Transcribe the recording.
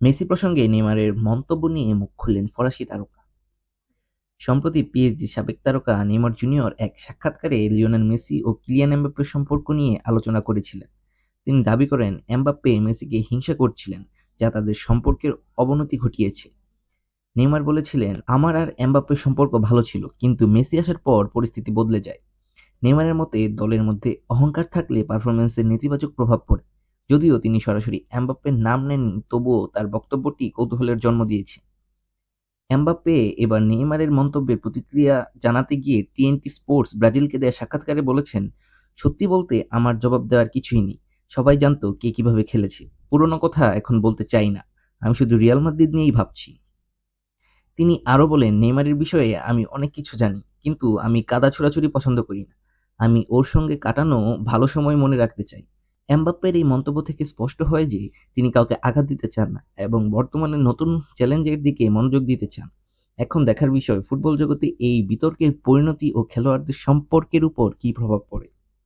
Messi প্রসঙ্গে নেইমারের মন্তব্য নিয়ে মুখ খুললেন ফরাসি তারকা। সম্প্রতি পিএইচডি সাবেক তারকা নেইমার জুনিয়র এক সাক্ষাৎকারে লিওনেল মেসি ও কিলিয়ান এমবাপ্পের সম্পর্ক নিয়ে আলোচনা করেছিলেন। তিনি দাবি করেন, এমবাপ্পে মেসিকে হিংসা করছিলেন, যা তাদের সম্পর্কের অবনতি ঘটিয়েছে। নেইমার বলেছিলেন, আমার আর এমবাপ্পের সম্পর্ক ভালো ছিল, কিন্তু মেসি আসার পর পরিস্থিতি বদলে যায়। নেইমারের মতে, দলের মধ্যে অহংকার থাকলে পারফরমেন্সের নেতিবাচক প্রভাব পড়ে। যদিও তিনি সরাসরি এমবাপ্পের নাম নেননি, তবুও তার বক্তব্যটি কৌতূহলের জন্ম দিয়েছে। এমবাপ্পে এবার নেইমারের মন্তব্যের প্রতিক্রিয়া জানাতে গিয়ে টিএনটি স্পোর্টস ব্রাজিলকে দেয়া সাক্ষাৎকারে বলেছেন, সত্যি বলতে আমার জবাব দেওয়ার কিছুই নেই। সবাই জানতো কে কীভাবে খেলেছে। পুরনো কথা এখন বলতে চাই না। আমি শুধু রিয়াল মাদ্রিদ নিয়েই ভাবছি। তিনি আরও বলেন, নেইমারের বিষয়ে আমি অনেক কিছু জানি, কিন্তু আমি কাদা ছোড়াছুড়ি পছন্দ করি না। আমি ওর সঙ্গে কাটানো ভালো সময় মনে রাখতে চাই। এমবাপ্পের এই মন্তব্য থেকে স্পষ্ট হয় যে, তিনি কাউকে আঘাত দিতে চান না এবং বর্তমানে নতুন চ্যালেঞ্জের দিকে মনোযোগ দিতে চান। এখন দেখার বিষয়, ফুটবল জগতে এই বিতর্কের পরিণতি ও খেলোয়াড়দের সম্পর্কের উপর কী প্রভাব পড়ে?